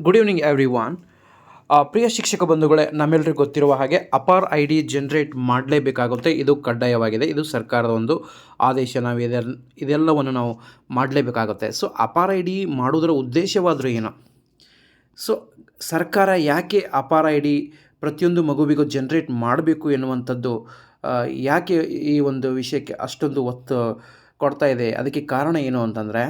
Good evening everyone ಪ್ರಿಯ ಶಿಕ್ಷಕ ಬಂಧುಗಳೇ ನಮ್ಮೆಲ್ಲರಿಗೂ ಗೊತ್ತಿರುವ ಹಾಗೆ ಅಪಾರ್ ಐ ಡಿ ಜನ್ರೇಟ್ ಮಾಡಲೇಬೇಕಾಗುತ್ತೆ. ಇದು ಕಡ್ಡಾಯವಾಗಿದೆ. ಇದು ಸರ್ಕಾರದ ಒಂದು ಆದೇಶ. ನಾವು ಇದೆಲ್ಲ ಇದೆಲ್ಲವನ್ನು ನಾವು ಮಾಡಲೇಬೇಕಾಗುತ್ತೆ. ಸೊ, ಅಪಾರ್ ಐ ಡಿ ಮಾಡೋದರ ಉದ್ದೇಶವಾದರೂ ಏನು. ಸೊ, ಸರ್ಕಾರ ಯಾಕೆ ಅಪಾರ್ ಐ ಡಿ ಪ್ರತಿಯೊಂದು ಮಗುವಿಗೂ ಜನ್ರೇಟ್ ಮಾಡಬೇಕು ಎನ್ನುವಂಥದ್ದು ಯಾಕೆ ಈ ಒಂದು ವಿಷಯಕ್ಕೆ ಅಷ್ಟೊಂದು ಒತ್ತು ಕೊಡ್ತಾ ಇದೆ? ಅದಕ್ಕೆ ಕಾರಣ ಏನು ಅಂತಂದರೆ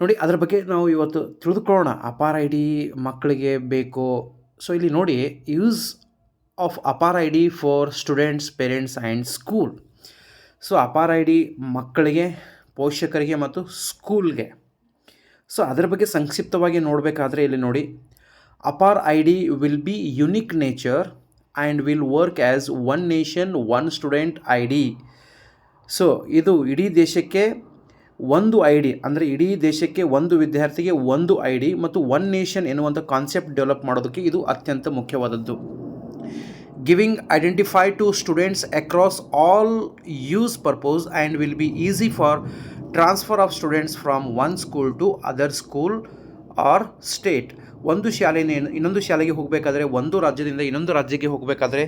ನೋಡಿ, ಅದರ ಬಗ್ಗೆ ನಾವು ಇವತ್ತು ತಿಳಿದುಕೊಳ್ಳೋಣ ಅಪಾರ ಐ ಡಿ ಮಕ್ಕಳಿಗೆ ಬೇಕು? ಸೊ ಇಲ್ಲಿ ನೋಡಿ use of APAR I D for students parents and school so APAR I D ಮಕ್ಕಳಿಗೆ, ಪೋಷಕರಿಗೆ ಮತ್ತು ಸ್ಕೂಲ್ಗೆ ಸೊ ಅದರ ಬಗ್ಗೆ ಸಂಕ್ಷಿಪ್ತವಾಗಿ ನೋಡಬೇಕಾದ್ರೆ ಇಲ್ಲಿ ನೋಡಿ, APAR I D will be unique nature and will work as one nation one student I D so ಇದು ಇಡೀ ದೇಶಕ್ಕೆ ಒಂದು ಐ ಡಿ ಅಂದರೆ ಇಡೀ ದೇಶಕ್ಕೆ ಒಂದು ವಿದ್ಯಾರ್ಥಿಗೆ ಒಂದು ಐ ಡಿ ಮತ್ತು ಒನ್ ನೇಷನ್ ಎನ್ನುವಂಥ ಕಾನ್ಸೆಪ್ಟ್ ಡೆವಲಪ್ ಮಾಡೋದಕ್ಕೆ ಇದು ಅತ್ಯಂತ ಮುಖ್ಯವಾದದ್ದು. Giving identify to students across all use purpose and will be easy for transfer of students from one school to other school or state ಒಂದು ಶಾಲೆಯಿಂದ ಇನ್ನೊಂದು ಶಾಲೆಗೆ ಹೋಗಬೇಕಾದ್ರೆ, ಒಂದು ರಾಜ್ಯದಿಂದ ಇನ್ನೊಂದು ರಾಜ್ಯಕ್ಕೆ ಹೋಗಬೇಕಾದ್ರೆ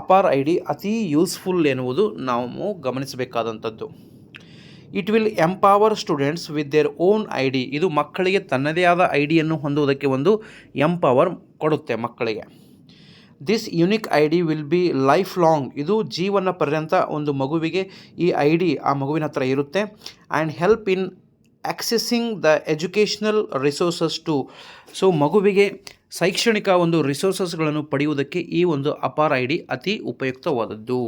ಅಪಾರ್ ಐ ಡಿ ಅತೀ ಯೂಸ್ಫುಲ್ ಎನ್ನುವುದು ನಾವು ಗಮನಿಸಬೇಕಾದಂಥದ್ದು. It will empower students with their own I D ಇದು ಮಕ್ಕಳಿಗೆ ತನ್ನದೇ ಆದ ಐ ಡಿಯನ್ನು ಹೊಂದುವುದಕ್ಕೆ ಒಂದು ಎಂಪವರ್ ಕೊಡುತ್ತೆ ಮಕ್ಕಳಿಗೆ. This unique I D will be life long ಇದು ಜೀವನ ಪರ್ಯಂತ ಒಂದು ಮಗುವಿಗೆ ಈ ಐ ಡಿ ಆ ಮಗುವಿನ ಹತ್ರ ಇರುತ್ತೆ. And help in accessing the educational resources to so ಮಗುವಿಗೆ ಶೈಕ್ಷಣಿಕ ಒಂದು ರಿಸೋರ್ಸಸ್ಗಳನ್ನು ಪಡೆಯುವುದಕ್ಕೆ ಈ ಒಂದು ಅಪಾರ್ ಐ ಡಿ ಅತಿ ಉಪಯುಕ್ತವಾದದ್ದು.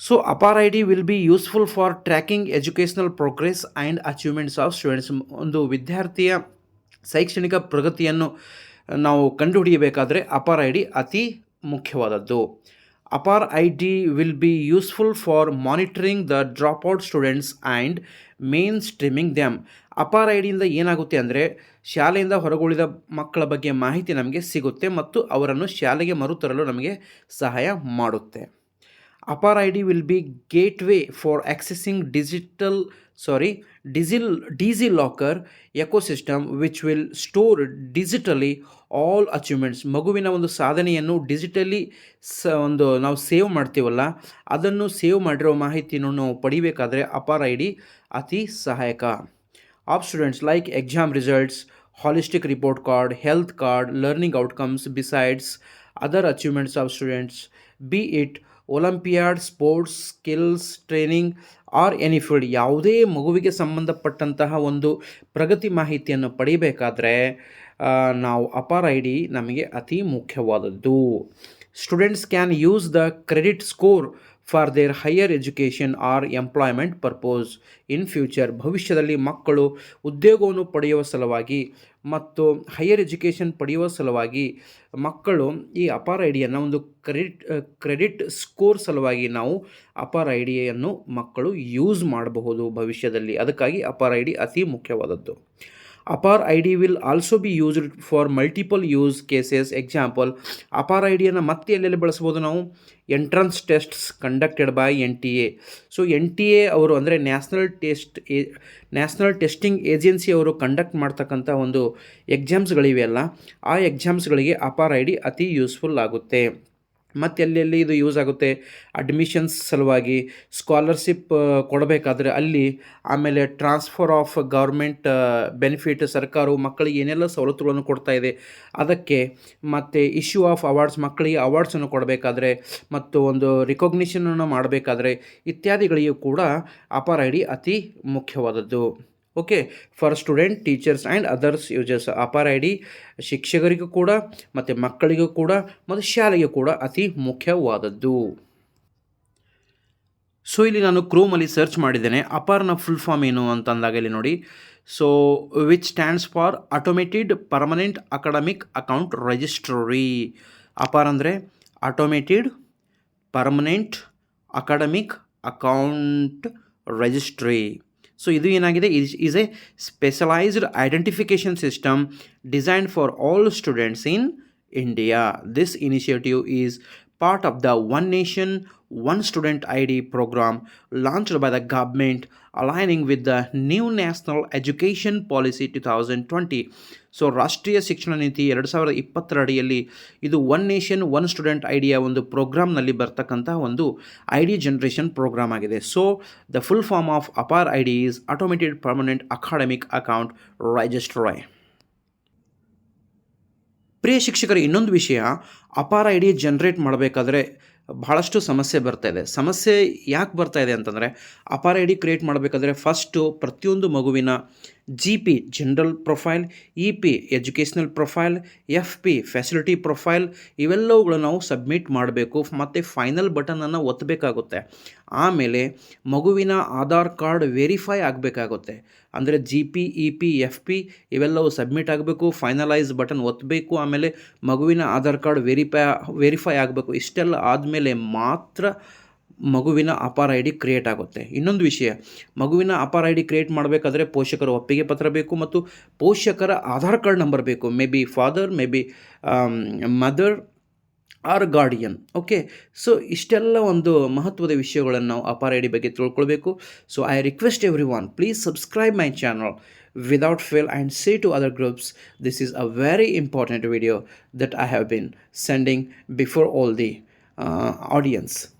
So APAR I D will be useful for tracking progress progress and achievements of students ಒಂದು ವಿದ್ಯಾರ್ಥಿಯ ಶೈಕ್ಷಣಿಕ ಪ್ರಗತಿಯನ್ನು ನಾವು ಕಂಡುಹಿಡಿಯಬೇಕಾದರೆ ಅಪಾರ್ ಐ ಡಿ ಅತಿ ಮುಖ್ಯವಾದದ್ದು. APAR I D will be useful for monitoring the dropout students and mainstreaming them APAR I ಡಿಯಿಂದ ಏನಾಗುತ್ತೆ ಅಂದರೆ, ಶಾಲೆಯಿಂದ ಹೊರಗುಳಿದ ಮಕ್ಕಳ ಬಗ್ಗೆ ಮಾಹಿತಿ ನಮಗೆ ಸಿಗುತ್ತೆ ಮತ್ತು ಅವರನ್ನು ಶಾಲೆಗೆ ಮರುತರಲು ನಮಗೆ ಸಹಾಯ ಮಾಡುತ್ತೆ. APAR I D be gateway for accessing digital, sorry, ಡಿಜಿಲ್, DigiLocker ecosystem which will store digitally all achievements. ಮಗುವಿನ ಒಂದು ಸಾಧನೆಯನ್ನು ಡಿಜಿಟಲಿ ಸ, ಒಂದು ನಾವು ಸೇವ್ ಮಾಡ್ತೀವಲ್ಲ, ಅದನ್ನು ಸೇವ್ ಮಾಡಿರೋ ಮಾಹಿತಿಯನ್ನು ನಾವು ಪಡಿಬೇಕಾದ್ರೆ ಅಪಾರ್ ಐ ಡಿ ಅತಿ ಸಹಾಯಕ. Of students like exam results, holistic report card, health card, learning outcomes besides, other achievements of students, be it olympiad sports skills training or any field ಯಾವುದೇ ಮಗುವಿಗೆ ಸಂಬಂಧಪಟ್ಟಂತಹ ಒಂದು ಪ್ರಗತಿ ಮಾಹಿತಿಯನ್ನು ಪಡಿಬೇಕಾದ್ರೆ ನಾವು ಅಪಾರ್ ಐ ಡಿ ನಮಗೆ ಅತಿ ಮುಖ್ಯವಾದದ್ದು. Students can use the credit score for their higher education or employment purpose in future ಭವಿಷ್ಯದಲ್ಲಿ ಮಕ್ಕಳು ಉದ್ಯೋಗವನ್ನು ಪಡೆಯುವ ಸಲುವಾಗಿ ಮತ್ತು ಹೈಯರ್ ಎಜುಕೇಷನ್ ಪಡೆಯುವ ಸಲುವಾಗಿ ಮಕ್ಕಳು ಈ ಅಪಾರ ಐಡಿಯನ್ನು ಡಿಯನ್ನು ಒಂದು ಕ್ರೆಡಿಟ್ ಕ್ರೆಡಿಟ್ ಸ್ಕೋರ್ ಸಲುವಾಗಿ ನಾವು ಅಪಾರ ಐಡಿಯನ್ನು ಡಿಯನ್ನು ಮಕ್ಕಳು ಯೂಸ್ ಮಾಡಬಹುದು ಭವಿಷ್ಯದಲ್ಲಿ. ಅದಕ್ಕಾಗಿ ಅಪಾರ ಐ ಡಿ ಅತಿ ಮುಖ್ಯವಾದದ್ದು. APAR I D will also be used for multiple use cases example APAR I ಡಿಯನ್ನು ಮತ್ತೆ ಎಲ್ಲೆಲ್ಲಿ ಬಳಸ್ಬೋದು ನಾವು? Entrance tests conducted by N T A so N T A ಅವರು ಅಂದರೆ national test a national testing agency ಅವರು conduct ಮಾಡ್ತಕ್ಕಂಥ ಒಂದು ಎಕ್ಸಾಮ್ಸ್ಗಳಿವೆಯಲ್ಲ ಆ ಎಕ್ಸಾಮ್ಸ್ಗಳಿಗೆ ಅಪಾರ್ ಐ ಡಿ ಅತಿ ಯೂಸ್ಫುಲ್ ಆಗುತ್ತೆ. ಮತ್ತು ಎಲ್ಲೆಲ್ಲಿ ಇದು ಯೂಸ್ ಆಗುತ್ತೆ. ಅಡ್ಮಿಷನ್ಸ್ ಸಲುವಾಗಿ ಸ್ಕಾಲರ್ಶಿಪ್ ಕೊಡಬೇಕಾದ್ರೆ ಅಲ್ಲಿ ಆಮೇಲೆ ಟ್ರಾನ್ಸ್ಫರ್ ಆಫ್ ಗೌರ್ಮೆಂಟ್ ಬೆನಿಫಿಟ್ ಸರ್ಕಾರವು ಮಕ್ಕಳಿಗೆ ಏನೆಲ್ಲ ಸವಲತ್ತುಗಳನ್ನು ಕೊಡ್ತಾ ಇದೆ. ಅದಕ್ಕೆ ಮತ್ತು ಇಶ್ಯೂ ಆಫ್ ಅವಾರ್ಡ್ಸ್ ಮಕ್ಕಳಿಗೆ ಅವಾರ್ಡ್ಸನ್ನು ಕೊಡಬೇಕಾದ್ರೆ ಮತ್ತು ಒಂದು ರಿಕಾಗ್ನಿಷನನ್ನು ಮಾಡಬೇಕಾದ್ರೆ ಇತ್ಯಾದಿಗಳಿಗೂ ಕೂಡ ಅಪಾರ ಐ ಡಿ ಅತಿ ಮುಖ್ಯವಾದದ್ದು. Okay for student teachers and others users APAR I D ಶಿಕ್ಷಕರಿಗೂ ಕೂಡ, ಮತ್ತು ಮಕ್ಕಳಿಗೂ ಕೂಡ, ಮತ್ತು ಶಾಲೆಗೂ ಕೂಡ ಅತಿ ಮುಖ್ಯವಾದದ್ದು. ಸೊ ಇಲ್ಲಿ ನಾನು ಕ್ರೋಮಲ್ಲಿ ಸರ್ಚ್ ಮಾಡಿದ್ದೇನೆ. ಅಪಾರ್ನ ಫುಲ್ ಫಾರ್ಮ್ ಏನು ಅಂತ ಅಂದಾಗ ಇಲ್ಲಿ ನೋಡಿ. So which stands for automated permanent academic account registry APAR ಅಂದರೆ automated permanent academic account registry so ಇದು ಏನಾಗಿದೆ? Is a specialised identification system design for all students in India this initiative is part of the one nation one student ID program launched by the government, aligning with the new national education policy 2020 so ರಾಷ್ಟ್ರೀಯ ಶಿಕ್ಷಣ ನೀತಿ ಎರಡು ಸಾವಿರದ ಇಪ್ಪತ್ತರ ಅಡಿಯಲ್ಲಿ ಇದು one nation one student ಐಡಿಯ ಒಂದು ಪ್ರೋಗ್ರಾಮ್ನಲ್ಲಿ ಬರ್ತಕ್ಕಂಥ ಒಂದು ಐ ಡಿ ಜನ್ರೇಷನ್ ಪ್ರೋಗ್ರಾಮ್ ಆಗಿದೆ. So the full form of APAR I D is automated permanent academic account Roy ಪ್ರಿಯ ಶಿಕ್ಷಕರ, ಇನ್ನೊಂದು ವಿಷಯ ಅಪಾರ ಐ ಡಿ ಜನ್ರೇಟ್ ಮಾಡಬೇಕಾದ್ರೆ ಭಾಳಷ್ಟು ಸಮಸ್ಯೆ ಬರ್ತಾ ಇದೆ. ಸಮಸ್ಯೆ ಯಾಕೆ ಬರ್ತಾ ಇದೆ ಅಂತಂದರೆ, ಅಪಾರ ಐ ಡಿ ಕ್ರಿಯೇಟ್ ಮಾಡಬೇಕಾದ್ರೆ ಫಸ್ಟು ಪ್ರತಿಯೊಂದು ಮಗುವಿನ G P general profile E P educational profile F P facility profile ಇವೆಲ್ಲವುಗಳು ನಾವು ಸಬ್ಮಿಟ್ ಮಾಡಬೇಕು. ಮತ್ತು ಫೈನಲ್ ಬಟನನ್ನು ಒತ್ತಬೇಕಾಗುತ್ತೆ ಆಮೇಲೆ ಮಗುವಿನ ಆಧಾರ್ ಕಾರ್ಡ್ ವೆರಿಫೈ ಆಗಬೇಕಾಗುತ್ತೆ. ಅಂದರೆ G P E P F P ಇವೆಲ್ಲವೂ ಸಬ್ಮಿಟ್ ಆಗಬೇಕು. ಫೈನಲೈಸ್ ಬಟನ್ ಒತ್ತಬೇಕು ಆಮೇಲೆ ಮಗುವಿನ ಆಧಾರ್ ಕಾರ್ಡ್ ವೆರಿಫೈ ವೆರಿಫೈ ಆಗಬೇಕು. ಇಷ್ಟೆಲ್ಲ ಆದಮೇಲೆ ಮಾತ್ರ ಮಗುವಿನ ಅಪಾರ ಐ ಡಿ ಕ್ರಿಯೇಟ್ ಆಗುತ್ತೆ. ಇನ್ನೊಂದು ವಿಷಯ, ಮಗುವಿನ ಅಪಾರ ಐ ಡಿ ಕ್ರಿಯೇಟ್ ಮಾಡಬೇಕಾದ್ರೆ ಪೋಷಕರ ಒಪ್ಪಿಗೆ ಪತ್ರ ಬೇಕು ಮತ್ತು ಪೋಷಕರ ಆಧಾರ್ ಕಾರ್ಡ್ ನಂಬರ್ ಬೇಕು. May be father, may be mother or guardian. Okay? So, ಇಷ್ಟೆಲ್ಲ ಒಂದು ಮಹತ್ವದ ವಿಷಯಗಳನ್ನು ನಾವು ಅಪಾರ ಐ ಡಿ ಬಗ್ಗೆ ತಿಳ್ಕೊಳ್ಬೇಕು. So, I request everyone please subscribe my channel without fail and say to other groups this is a very important video that i have been sending before all the audience.